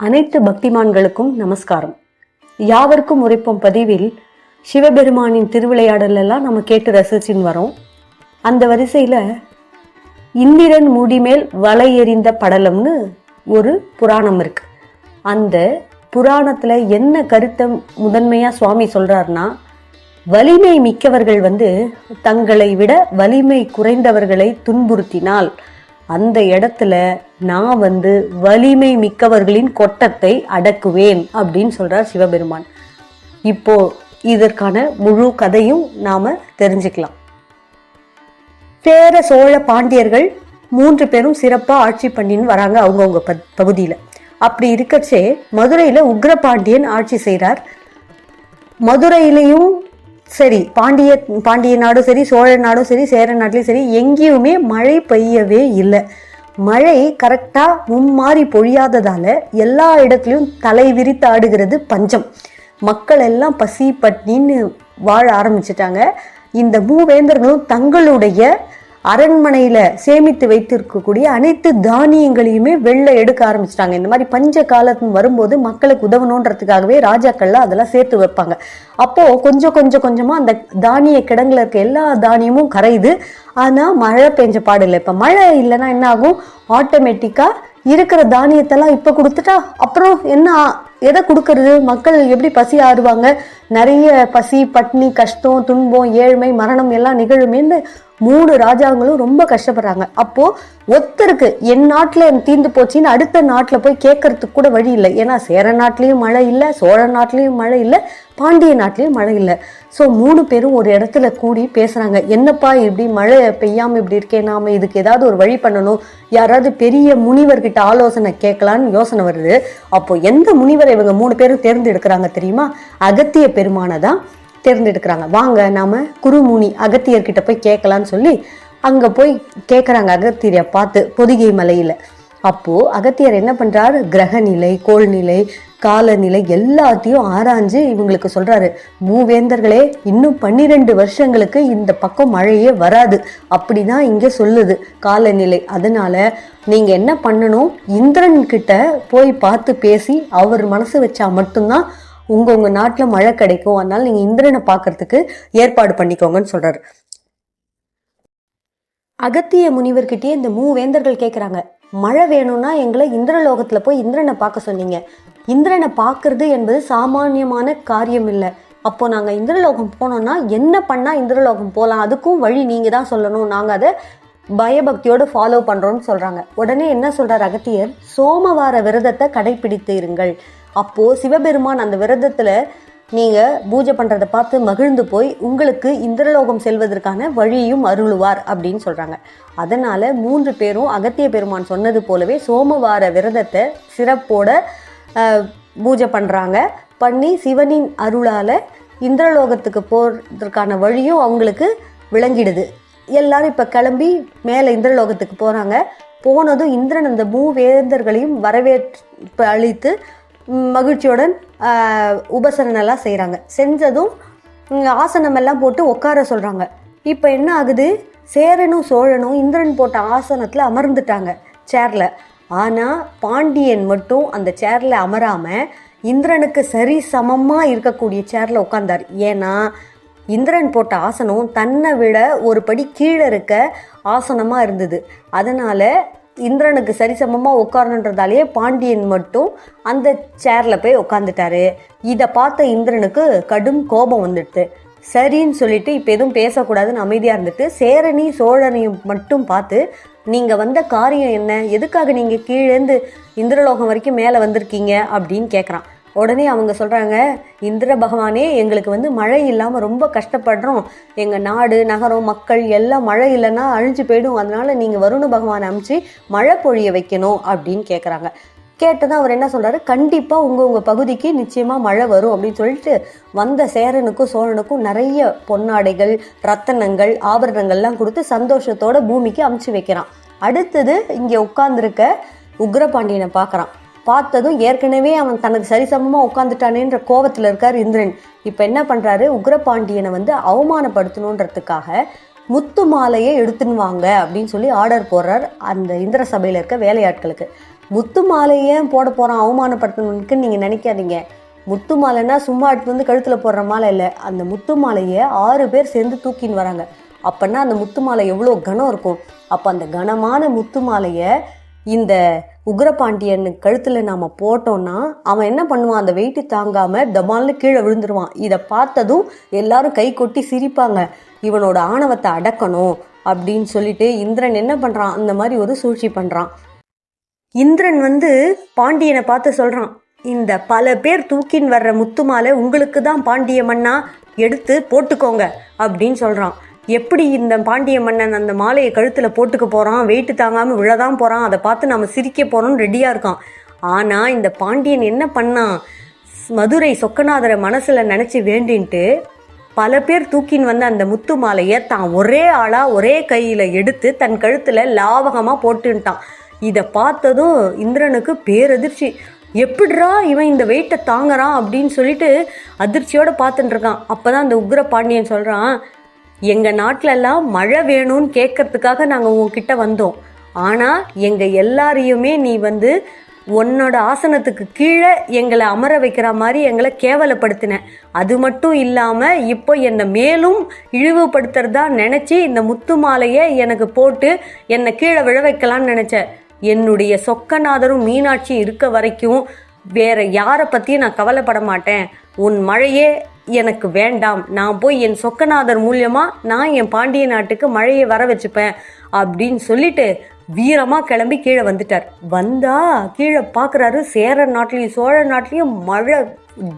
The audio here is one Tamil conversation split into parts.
அனைத்து பக்திமான்களுக்கும் நமஸ்காரம். யாவருக்கும் உரைப்போம் பதிவில் சிவபெருமானின் திருவிளையாடல் எல்லாம் நம்ம கேட்டு ரசிச்சின்னு வரோம். அந்த வரிசையில் இந்திரன் முடிமேல் வலை எறிந்த படலம்னு ஒரு புராணம் இருக்கு. அந்த புராணத்தில் என்ன கருத்தை முதன்மையாக சுவாமி சொல்கிறாருன்னா வலிமை மிக்கவர்கள் வந்து தங்களை விட வலிமை குறைந்தவர்களை துன்புறுத்தினால் அந்த இடத்துல நான் வந்து வலிமை மிக்கவர்களின் கொட்டத்தை அடக்குவேன் அப்படின்னு சொல்றார் சிவபெருமான். இப்போ இதற்கான முழு கதையும் நாம தெரிஞ்சுக்கலாம். சேர சோழ பாண்டியர்கள் மூன்று பேரும் சிறப்பாக ஆட்சி பண்ணின்னு வராங்க அவங்கவுங்க ப பகுதியில். அப்படி இருக்கச்சே மதுரையில உக்ரபாண்டியன் ஆட்சி செய்கிறார் மதுரையிலையும் சரி பாண்டிய பாண்டிய நாடும் சரி சோழ நாடும் சரி சேர நாட்டிலையும் சரி எங்கேயுமே மழை பெய்யவே இல்லை. மழை கரெக்டாக மும்மாறி பொழியாததால் எல்லா இடத்துலையும் தலை விரித்து ஆடுகிறது பஞ்சம். மக்கள் எல்லாம் பசி பட்னின்னு வாழ ஆரம்பிச்சிட்டாங்க. இந்த மூவேந்தர்களும் தங்களுடைய அரண்மனையில் சேமித்து வைத்திருக்கக்கூடிய அனைத்து தானியங்களையுமே வெளில எடுக்க ஆரம்பிச்சிட்டாங்க. இந்த மாதிரி பஞ்ச காலத்து வரும்போது மக்களுக்கு உதவணுன்றதுக்காகவே ராஜாக்கள்லாம் அதெல்லாம் சேர்த்து வைப்பாங்க. அப்போது கொஞ்சம் கொஞ்சம் கொஞ்சமாக அந்த தானிய கிடங்குல இருக்க எல்லா தானியமும் கரையுது. ஆனால் மழை பெஞ்ச பாடு இல்லை. மழை இல்லைன்னா என்ன ஆகும்? ஆட்டோமேட்டிக்காக இருக்கிற தானியத்தெல்லாம் இப்போ கொடுத்துட்டா அப்புறம் என்ன எதை கொடுக்கறது? மக்கள் எப்படி பசி ஆறுவாங்க? நிறைய பசி பட்னி கஷ்டம் துன்பம் ஏழ்மை மரணம் எல்லாம் நிகழுமேன்னு மூணு ராஜாங்களும் ரொம்ப கஷ்டப்படுறாங்க. அப்போ ஒத்தருக்கு என் நாட்டுல தீந்து போச்சுன்னு அடுத்த நாட்டுல போய் கேட்கறதுக்கு கூட வழி இல்லை. ஏன்னா சேர நாட்டிலையும் மழை இல்லை சோழ நாட்டிலையும் மழை இல்லை பாண்டிய நாட்டிலையும் மழை இல்லை. ஸோ மூணு பேரும் ஒரு இடத்துல கூடி பேசுறாங்க. என்னப்பா இப்படி மழை பெய்யாம இப்படி இருக்கே நாம இதுக்கு ஏதாவது ஒரு வழி பண்ணணும். யாராவது பெரிய முனிவர்கிட்ட ஆலோசனை கேட்கலான்னு யோசனை வருது. அப்போ எந்த முனிவரை இவங்க மூணு பேரும் தேர்ந்தெடுக்கிறாங்க தெரியுமா? அகத்திய பெருமானை தான் தேர்ந்தெடுக்கிறாங்க. வாங்க நாம குருமுனி அகத்தியர்கிட்ட போய் கேட்கலான்னு சொல்லி அங்கே போய் கேட்குறாங்க அகத்தியரை பார்த்து பொதிகை மலையில். அப்போது அகத்தியர் என்ன பண்ணுறாரு கிரகநிலை கோள்நிலை காலநிலை எல்லாத்தையும் ஆராய்ஞ்சு இவங்களுக்கு சொல்கிறாரு மூவேந்தர்களே இன்னும் பன்னிரெண்டு வருஷங்களுக்கு இந்த பக்கம் மழையே வராது. அப்படிதான் இங்கே சொல்லுது காலநிலை. அதனால நீங்கள் என்ன பண்ணணும்? இந்திரன்கிட்ட போய் பார்த்து பேசி அவர் மனசு வச்சா மட்டும்தான் உங்க உங்க நாட்டுல மழை கிடைக்கும். அதனால நீங்க இந்திரனை பார்க்கறதுக்கு ஏற்பாடு பண்ணிக்கோங்கன்னு சொல்றாரு. அகத்திய முனிவர்கிட்டயே இந்த மூவேந்தர்கள் கேட்குறாங்க மழை வேணும்னா எங்களை இந்திரலோகத்துல போய் இந்திரனை பார்க்க சொன்னீங்க. இந்திரனை பார்க்கறது என்பது சாமானியமான காரியம் இல்லை. அப்போ நாங்க இந்திரலோகம் போனோம்னா என்ன பண்ணா இந்திரலோகம் போகலாம் அதுக்கும் வழி நீங்க தான் சொல்லணும். நாங்க அதை பயபக்தியோடு ஃபாலோ பண்ணுறோன்னு சொல்கிறாங்க உடனே என்ன சொல்கிறார் அகத்தியர்? சோமவார விரதத்தை கடைபிடித்து இருங்கள். அப்போது சிவபெருமான் அந்த விரதத்தில் நீங்கள் பூஜை பண்ணுறதை பார்த்து மகிழ்ந்து போய் உங்களுக்கு இந்திரலோகம் செல்வதற்கான வழியும் அருளுவார் அப்படின்னு சொல்கிறாங்க அதனால் மூன்று பேரும் அகத்திய பெருமான் சொன்னது போலவே சோமவார விரதத்தை சிறப்போட பூஜை பண்ணுறாங்க பண்ணி சிவனின் அருளால் இந்திரலோகத்துக்கு போகிறதுக்கான வழியும் அவங்களுக்கு விளங்கிடுது. எல்லாரும் இப்போ கிளம்பி மேலே இந்திரலோகத்துக்கு போகிறாங்க போனதும் இந்திரன் அந்த மூவேந்தர்களையும் வரவேற்பு அளித்து மகிழ்ச்சியுடன் உபசரணெல்லாம் செய்கிறாங்க செஞ்சதும் ஆசனமெல்லாம் போட்டு உட்கார சொல்கிறாங்க இப்போ என்ன ஆகுது? சேரனும் சோழனும் இந்திரன் போட்ட ஆசனத்தில் அமர்ந்துட்டாங்க சேரில். ஆனால் பாண்டியன் மட்டும் அந்த சேரில் அமராமல் இந்திரனுக்கு சரி சமமாக இருக்கக்கூடிய சேரில் உட்காந்தார் ஏன்னா இந்திரன் போட்ட ஆசனம் தன்னை விட ஒரு படி கீழே இருக்க ஆசனமாக இருந்தது. அதனால் இந்திரனுக்கு சரிசமமாக உட்காரணுன்றதாலேயே பாண்டியன் மட்டும் அந்த சேரில் போய் உட்காந்துட்டாரு இதை பார்த்த இந்திரனுக்கு கடும் கோபம் வந்துடுது. சரின்னு சொல்லிட்டு இப்போ எதுவும் பேசக்கூடாதுன்னு அமைதியாக இருந்துட்டு சேரனையும் சோழனையும் மட்டும் பார்த்து நீங்கள் வந்த காரியம் என்ன? எதுக்காக நீங்கள் கீழேந்து இந்திரலோகம் வரைக்கும் மேலே வந்திருக்கீங்க? அப்படின்னு கேட்குறான் உடனே அவங்க சொல்கிறாங்க இந்திர பகவானே எங்களுக்கு வந்து மழை இல்லாமல் ரொம்ப கஷ்டப்படுறோம். எங்கள் நாடு நகரம் மக்கள் எல்லாம் மழை இல்லைன்னா அழிஞ்சு போயிடும். அதனால நீங்கள் வருண பகவானை அனுப்பிச்சு மழை பொழிய வைக்கணும் அப்படின்னு கேட்குறாங்க கேட்டதான் அவர் என்ன சொல்கிறாரு கண்டிப்பாக உங்கள் உங்கள் பகுதிக்கு நிச்சயமாக மழை வரும் அப்படின்னு சொல்லிட்டு வந்த சேரனுக்கும் சோழனுக்கும் நிறைய பொன்னாடைகள் ரத்தனங்கள் ஆபரணங்கள்லாம் கொடுத்து சந்தோஷத்தோட பூமிக்கு அமுச்சு வைக்கிறான். அடுத்தது இங்கே உட்காந்துருக்க உக்ரபாண்டியனை பார்க்குறான். பார்த்ததும் ஏற்கனவே அவன் தனக்கு சரிசமமாக உட்காந்துட்டானேன்ற கோவத்தில் இருக்கார் இந்திரன். இப்போ என்ன பண்ணுறாரு உக்ரபாண்டியனை வந்து அவமானப்படுத்தணுன்றதுக்காக முத்து மாலையை எடுத்துன்னு வாங்க அப்படின்னு சொல்லி ஆர்டர் போடுறார் அந்த இந்திர சபையில் இருக்க வேலையாட்களுக்கு. முத்து மாலையே போட போகிறான் அவமானப்படுத்தணுன்னு நீங்கள் நினைக்காதீங்க. முத்து மாலைன்னா சும்மா எடுத்து வந்து கழுத்தில் போடுற மாலை இல்லை. அந்த முத்து மாலையை ஆறு பேர் சேர்ந்து தூக்கின்னு வராங்க. அப்போன்னா அந்த முத்து மாலை எவ்வளோ கனம் இருக்கும்? அப்போ அந்த கனமான முத்து மாலையை இந்த உக்ரபாண்டியன் கழுத்தில் நாம் போட்டோம்னா அவன் என்ன பண்ணுவான்? அந்த வெயிட்டு தாங்காமல் தபால்னு கீழே விழுந்துருவான். இதை பார்த்ததும் எல்லாரும் கை கொட்டி சிரிப்பாங்க. இவனோட ஆணவத்தை அடக்கணும் அப்படின்னு சொல்லிட்டு இந்திரன் என்ன பண்ணுறான் அந்த மாதிரி ஒரு சூழ்ச்சி பண்ணுறான் இந்திரன் வந்து பாண்டியனை பார்த்து சொல்கிறான் இந்த பல பேர் தூக்கின்னு வர்ற முத்து மாலை உங்களுக்கு தான் பாண்டிய மண்ணா எடுத்து போட்டுக்கோங்க அப்படின்னு சொல்கிறான் எப்படி இந்த பாண்டிய மன்னன் அந்த மாலையை கழுத்தில் போட்டுக்க போகிறான் வெயிட்டு தாங்காமல் விழதான் போகிறான் அதை பார்த்து நம்ம சிரிக்க போகிறோம்னு ரெடியாக இருக்கான். ஆனால் இந்த பாண்டியன் என்ன பண்ணான்? மதுரை சொக்கநாதரை மனசில் நினச்சி வேண்டின்ட்டு பல பேர் தூக்கின்னு வந்த அந்த முத்து மாலையை தான் ஒரே ஆளாக ஒரே கையில் எடுத்து தன் கழுத்தில் லாவகமாக போட்டுன்ட்டான். இதை பார்த்ததும் இந்திரனுக்கு பேரதிர்ச்சி. எப்படிரா இவன் இந்த வெயிட்டை தாங்குறான் அப்படின்னு சொல்லிட்டு அதிர்ச்சியோடு பார்த்துட்டுருக்கான் அப்போ தான் அந்த உக்ர பாண்டியன் சொல்கிறான் எங்கள் நாட்டிலெல்லாம் மழை வேணும்னு கேட்கறதுக்காக நாங்கள் உங்ககிட்ட வந்தோம். ஆனால் எங்கள் எல்லாரையுமே நீ வந்து உன்னோட ஆசனத்துக்கு கீழே எங்களை அமர வைக்கிற மாதிரி எங்களை கேவலப்படுத்தின. அது மட்டும் இல்லாமல் இப்போ என்னை மேலும் இழிவுபடுத்துறதா நினச்சி இந்த முத்து மாலையை எனக்கு போட்டு என்னை கீழே விழ வைக்கலான்னு நினச்சேன் என்னுடைய சொக்கநாதரும் மீனாட்சி இருக்க வரைக்கும் வேற யாரை பற்றியும் நான் கவலைப்பட மாட்டேன். உன் மழையே எனக்கு வேண்டாம். நான் போய் என் சொக்கநாதர் மூலியமாக நான் என் பாண்டிய நாட்டுக்கு மழையை வர வச்சுப்பேன் அப்படின்னு சொல்லிட்டு வீரமாக கிளம்பி கீழே வந்துட்டார். வந்தா கீழே பார்க்குறாரு. சேர நாட்டிலையும் சோழ நாட்டிலையும் மழை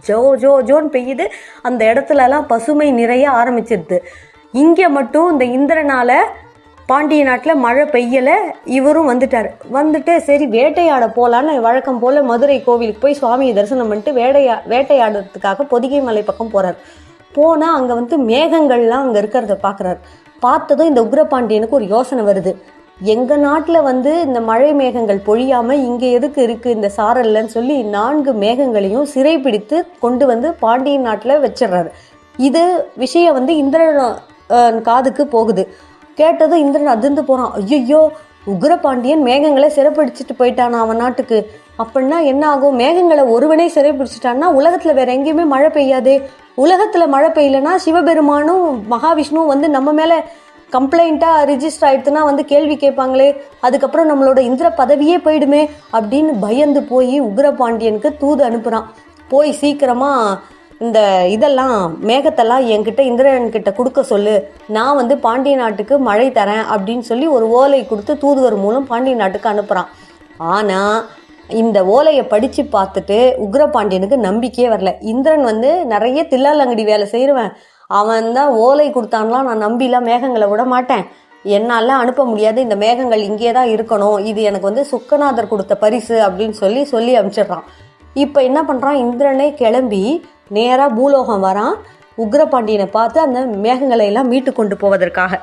ஜோ ஜோ ஜோன்னு பெய்யுது. அந்த இடத்துலலாம் பசுமை நிறைய ஆரம்பிச்சிருது. இங்கே மட்டும் இந்த இந்திரனால் பாண்டிய நாட்டில் மழை பெய்யலை இவரும் வந்துட்டார். வந்துட்டு சரி வேட்டையாட போகலான்னு வழக்கம் போல் மதுரை கோவிலுக்கு போய் சுவாமியை தரிசனம் பண்ணிட்டு வேட்டையா வேட்டையாடுறதுக்காக பொதிகை மலை பக்கம் போகிறார் போனால் அங்கே வந்து மேகங்கள்லாம் அங்கே இருக்கிறத பார்க்குறாரு பார்த்ததும் இந்த உக்ரபாண்டியனுக்கு ஒரு யோசனை வருது. எங்கள் நாட்டில் வந்து இந்த மழை மேகங்கள் பொழியாமல் இங்கே எதுக்கு இருக்குது இந்த சாரல்லன்னு சொல்லி நான்கு மேகங்களையும் சிறைப்பிடித்து கொண்டு வந்து பாண்டியன் நாட்டில் வச்சிடுறாரு. இது விஷயம் வந்து இந்திரன் காதுக்கு போகுது. கேட்டதும் இந்திரன் அதிர்ந்து போகிறான் ஐயோ உக்ரபாண்டியன் மேகங்களை சிறப்பிடிச்சிட்டு போயிட்டான் அவன் நாட்டுக்கு? அப்படின்னா என்ன ஆகும்? மேகங்களை ஒருவனே சிறைப்பிடிச்சிட்டான்னா உலகத்தில் வேற எங்கேயுமே மழை பெய்யாதே. உலகத்தில் மழை பெய்யலன்னா சிவபெருமானும் மகாவிஷ்ணுவும் வந்து நம்ம மேலே கம்ப்ளைண்ட்டாக ரிஜிஸ்டர் ஆயிடுத்துன்னா வந்து கேள்வி கேட்பாங்களே. அதுக்கப்புறம் நம்மளோட இந்திர பதவியே போயிடுமே அப்படின்னு பயந்து போய் உக்ரபாண்டியனுக்கு தூது அனுப்புகிறான் போய் சீக்கிரமாக இந்த இதெல்லாம் மேகத்தெல்லாம் என்கிட்ட இந்திரன்கிட்ட கொடுக்க சொல்லு. நான் வந்து பாண்டிய நாட்டுக்கு மழை தரேன் அப்படின்னு சொல்லி ஒரு ஓலை கொடுத்து தூதுவர் மூலம் பாண்டிய நாட்டுக்கு அனுப்புகிறான் ஆனால் இந்த ஓலையை படித்து பார்த்துட்டு உக்ரபாண்டியனுக்கு நம்பிக்கையே வரல. இந்திரன் வந்து நிறைய தில்லாலங்கடி வேலை செய்கிறவன் அவன் தான் ஓலை கொடுத்தான்லாம் நான் நம்பிலாம் மேகங்களை விட மாட்டேன். என்னால் அனுப்ப முடியாது. இந்த மேகங்கள் இங்கே தான் இருக்கணும். இது எனக்கு வந்து சுக்கநாதர் கொடுத்த பரிசு அப்படின்னு சொல்லி சொல்லி அனுப்பிச்சிடுறான். இப்போ என்ன பண்ணுறான் இந்திரனே கிளம்பி நேராக பூலோகம் வரான். உக்ரபாண்டியனை பார்த்து அந்த மேகங்களை எல்லாம் மீட்டு கொண்டு போவதற்காக.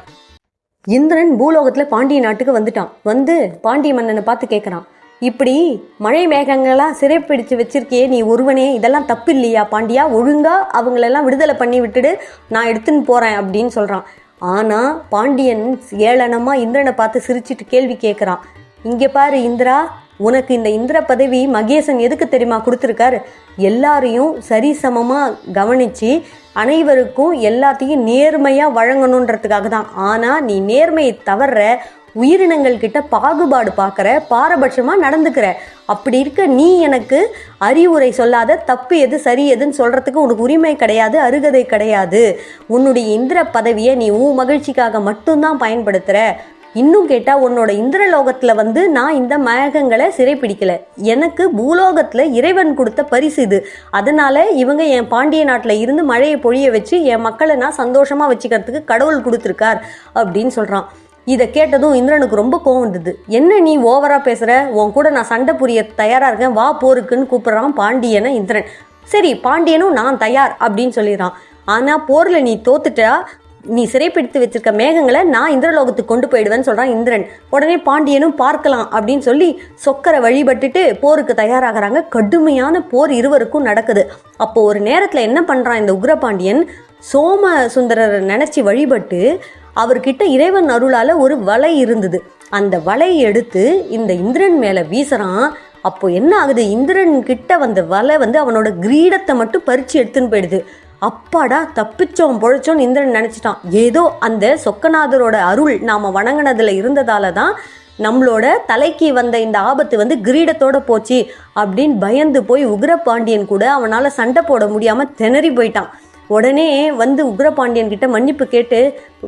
இந்திரன் பூலோகத்தில் பாண்டிய நாட்டுக்கு வந்துட்டான். வந்து பாண்டிய மன்னனை பார்த்து கேட்குறான் இப்படி மழை மேகங்கள்லாம் சிறைப்பிடிச்சு வச்சிருக்கியே நீ ஒருவனே இதெல்லாம் தப்பு இல்லையா பாண்டியா? ஒழுங்கா அவங்களெல்லாம் விடுதலை பண்ணி விட்டுடு நான் எடுத்துன்னு போகிறேன் அப்படின்னு சொல்கிறான் ஆனால் பாண்டியன் ஏளனமாக இந்திரனை பார்த்து சிரிச்சிட்டு கேள்வி கேட்குறான் இங்கே பாரு இந்திரா உனக்கு இந்த இந்திர பதவி மகேசன் எதுக்கு தெரியுமா கொடுத்துருக்காரு? எல்லாரையும் சரிசமமாக கவனித்து அனைவருக்கும் எல்லாத்தையும் நேர்மையாக வழங்கணுன்றதுக்காக தான். ஆனால் நீ நேர்மையை தவற உயிரினங்கள் கிட்ட பாகுபாடு பார்க்குற பாரபட்சமாக நடந்துக்கிற. அப்படி இருக்க நீ எனக்கு அறிவுரை சொல்லாத தப்பு எது சரி எதுன்னு சொல்கிறதுக்கு உனக்கு உரிமை கிடையாது அருகதை கிடையாது. உன்னுடைய இந்திர பதவியை நீ உன் மகிழ்ச்சிக்காக மட்டும்தான் பயன்படுத்துகிற இன்னும் கேட்டால் உன்னோட இந்திரலோகத்தில் வந்து நான் இந்த மேகங்களை சிறைப்பிடிக்கல. எனக்கு பூலோகத்தில் இறைவன் கொடுத்த பரிசு இது. அதனால இவங்க என் பாண்டிய நாட்டில் இருந்து மழையை பொழிய வச்சு என் மக்களை நான் சந்தோஷமாக வச்சுக்கிறதுக்கு கடவுள் கொடுத்துருக்கார் அப்படின்னு சொல்கிறான் இதை கேட்டதும் இந்திரனுக்கு ரொம்ப கோவம் வந்தது. என்ன நீ ஓவராக பேசுகிற உன் கூட நான் சண்டை புரிய தயாராக இருக்கேன். வா போருக்குன்னு கூப்பிட்றான் பாண்டியனை இந்திரன். சரி பாண்டியனும் நான் தயார் அப்படின்னு சொல்லிடுறான். ஆனால் போரில் நீ தோத்துட்டா நீ சிறைப்பிடித்து வச்சிருக்க மேகங்களை நான் இந்திரலோகத்துக்கு கொண்டு போயிடுவேன்னு சொல்கிறான் இந்திரன். உடனே பாண்டியனும் பார்க்கலாம் அப்படின்னு சொல்லி சொக்கரை வழிபட்டுட்டு போருக்கு தயாராகிறாங்க. கடுமையான போர் இருவருக்கும் நடக்குது. அப்போ ஒரு நேரத்தில் என்ன பண்ணுறான் இந்த உக்ரபாண்டியன்? சோம சுந்தரரை நினச்சி வழிபட்டு அவர்கிட்ட இறைவன் அருளால் ஒரு வலை இருந்தது. அந்த வலையை எடுத்து இந்த இந்திரன் மேலே வீசுகிறான் அப்போ என்ன ஆகுது? இந்திரன் கிட்ட வந்த வலை வந்து அவனோட கிரீடத்தை மட்டும் பறித்து எடுத்துன்னு போயிடுது. அப்பாடா தப்பிச்சோம் பொழைச்சோம் இந்திரன் நினச்சிட்டான். ஏதோ அந்த சொக்கநாதரோட அருள் நாம வணங்கினதில் இருந்ததால தான் நம்மளோட தலைக்கு வந்த இந்த ஆபத்து வந்து கிரீடத்தோட போச்சு அப்படின்னு பயந்து போய் உக்ரபாண்டியன் கூட அவனால் சண்டை போட முடியாமல் திணறி போயிட்டான். உடனே வந்து உக்ரபாண்டியன் கிட்ட மன்னிப்பு கேட்டு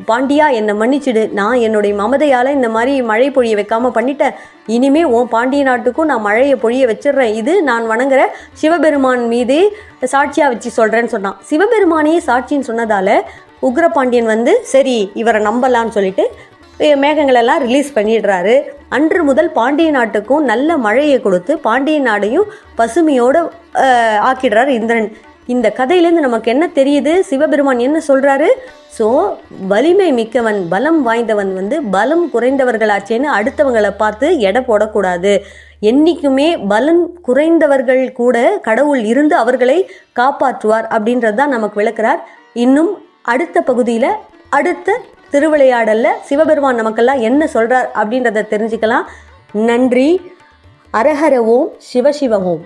பாண்டியா என்னை மன்னிச்சிடு. நான் என்னுடைய மமதையால் இந்த மாதிரி மழை பொழிய வைக்காம பண்ணிட்டேன். இனிமே உன் பாண்டிய நாட்டுக்கும் நான் மழையை பொழிய வச்சிடுறேன். இது நான் வணங்குற சிவபெருமான் மீது சாட்சியாக வச்சு சொல்கிறேன்னு சொன்னான். சிவபெருமானையே சாட்சின்னு சொன்னதால் உக்ரபாண்டியன் வந்து சரி இவரை நம்பலான்னு சொல்லிட்டு மேகங்களெல்லாம் ரிலீஸ் பண்ணிடுறாரு. அன்று முதல் பாண்டிய நாட்டுக்கும் நல்ல மழையை கொடுத்து பாண்டிய நாடையும் பசுமையோடு ஆக்கிடுறார் இந்திரன். இந்த கதையிலேருந்து நமக்கு என்ன தெரியுது? சிவபெருமான் என்ன சொல்கிறாரு ஸோ வலிமை மிக்கவன் பலம் வாய்ந்தவன் வந்து பலம் குறைந்தவர்களாச்சேன்னு அடுத்தவங்களை பார்த்து எடை போடக்கூடாது. என்றைக்குமே பலம் குறைந்தவர்கள் கூட கடவுள் இருந்து அவர்களை காப்பாற்றுவார் அப்படின்றது தான் நமக்கு விளக்குறார். இன்னும் அடுத்த பகுதியில் அடுத்த திருவிளையாடலில் சிவபெருமான் நமக்கெல்லாம் என்ன சொல்கிறார் அப்படின்றத தெரிஞ்சுக்கலாம். நன்றி. அரஹர ஓம் சிவசிவ ஓம்.